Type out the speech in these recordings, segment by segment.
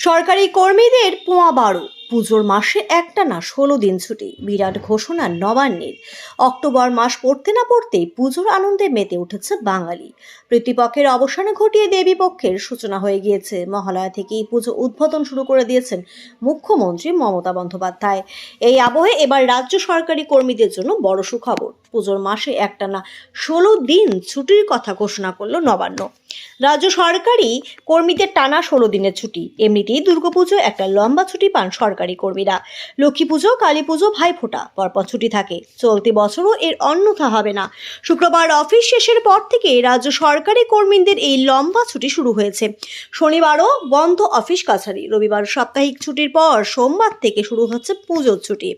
সরকারি কর্মীদের পোয়া বারো। পুজোর মাসে একটা না ষোলো দিন ছুটি। বিরাট ঘোষণা নবান্নের। অক্টোবর মাস পড়তে না পড়তেই পুজোর আনন্দে মেতে উঠেছে বাঙালি। প্রতিপক্ষের অবসানে ঘটিয়ে দেবী পক্ষের সূচনা হয়ে গিয়েছে। মহালয়া থেকেই পুজো উদ্বোধন শুরু করে দিয়েছেন মুখ্যমন্ত্রী মমতা বন্দ্যোপাধ্যায়। এই আবহে এবার রাজ্য সরকারি কর্মীদের জন্য বড় সুখবর। পুজোর মাসে একটা না ষোলো দিন ছুটির কথা ঘোষণা করল নবান্ন। রাজ্য সরকারি কর্মীদের টানা ষোলো দিনের ছুটি। এমনিতেই দুর্গাপুজো একটা লম্বা ছুটি পান সরকারি। কর্মীরা। লক্ষ্মী পুজো, কালী পুজো ভাইফোঁটা পরপর ছুটি থাকে। চলতি বছরও এর অন্যথা হবে না। শুক্রবার অফিস শেষের পর থেকে রাজ্য সরকারি কর্মীদের এই লম্বা ছুটি শুরু হয়েছে। শনিবারও বন্ধ অফিস কাছারি। রবিবার সাপ্তাহিক ছুটির পর সোমবার থেকে শুরু হচ্ছে পুজোর ছুটি।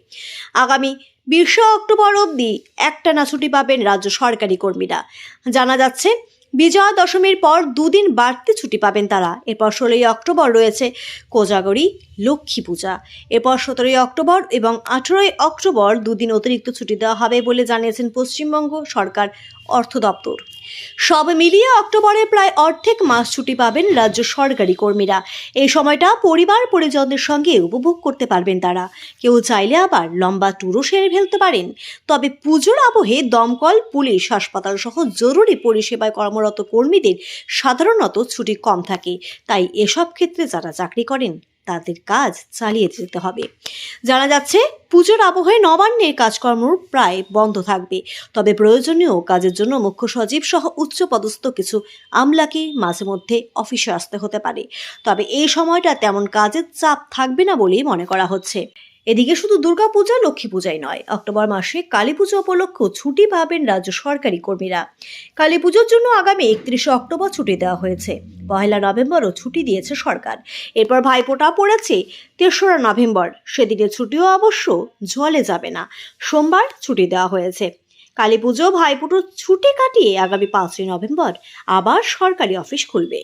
আগামী বিশে অক্টোবর অবধি একটানা ছুটি পাবেন রাজ্য সরকারি কর্মীরা। জানা যাচ্ছে বিজয়া দশমীর পর দুদিন বাড়তি ছুটি পাবেন তারা। এরপর ষোলোই অক্টোবর রয়েছে কোজাগরী, লক্ষ্মী পূজা। এরপর সতেরোই অক্টোবর এবং আঠেরোই অক্টোবর দুদিন অতিরিক্ত ছুটি দেওয়া হবে বলে জানিয়েছেন পশ্চিমবঙ্গ সরকার অর্থ দপ্তর। সব মিলিয়ে অক্টোবরে প্রায় অর্ধেক মাস ছুটি পাবেন রাজ্য সরকারি কর্মীরা। এই সময়টা পরিবার পরিজনদের সঙ্গে উপভোগ করতে পারবেন তারা। কেউ চাইলে আবার লম্বা ট্যুরও সেরে ফেলতে পারেন। তবে পুজোর আবহে দমকল, পুলিশ, হাসপাতাল সহ জরুরি পরিষেবায় কর্মরত কর্মীদের সাধারণত ছুটি কম থাকে। তাই এসব ক্ষেত্রে যারা চাকরি করেন তাদের কাজ চালিয়ে যেতে হবে। জানা যাচ্ছে, পুজোর আবহে নবান্নের কাজকর্ম প্রায় বন্ধ থাকবে। তবে প্রয়োজনীয় কাজের জন্য মুখ্য সচিব সহ উচ্চপদস্থ কিছু আমলাকে মাঝে মধ্যে অফিসে আসতে হতে পারে। তবে এই সময়টা তেমন কাজের চাপ থাকবে না বলেই মনে করা হচ্ছে। এদিকে শুধু দুর্গাপূজা লক্ষ্মী পূজাই নয়, অক্টোবর মাসে কালী পুজো উপলক্ষেও ছুটি পাবেন রাজ্য সরকারি কর্মীরা। কালী পুজোর জন্য আগামী একত্রিশে অক্টোবর ছুটি দেওয়া হয়েছে। পয়লা নভেম্বরও ছুটি দিয়েছে সরকার। এরপর ভাইফোঁটা পড়েছে তেসরা নভেম্বর। সেদিনের ছুটিও অবশ্য জলে যাবে না। সোমবার ছুটি দেওয়া হয়েছে। কালী পুজো ভাইফোঁটোর ছুটি কাটিয়ে আগামী পাঁচই নভেম্বর আবার সরকারি অফিস খুলবে।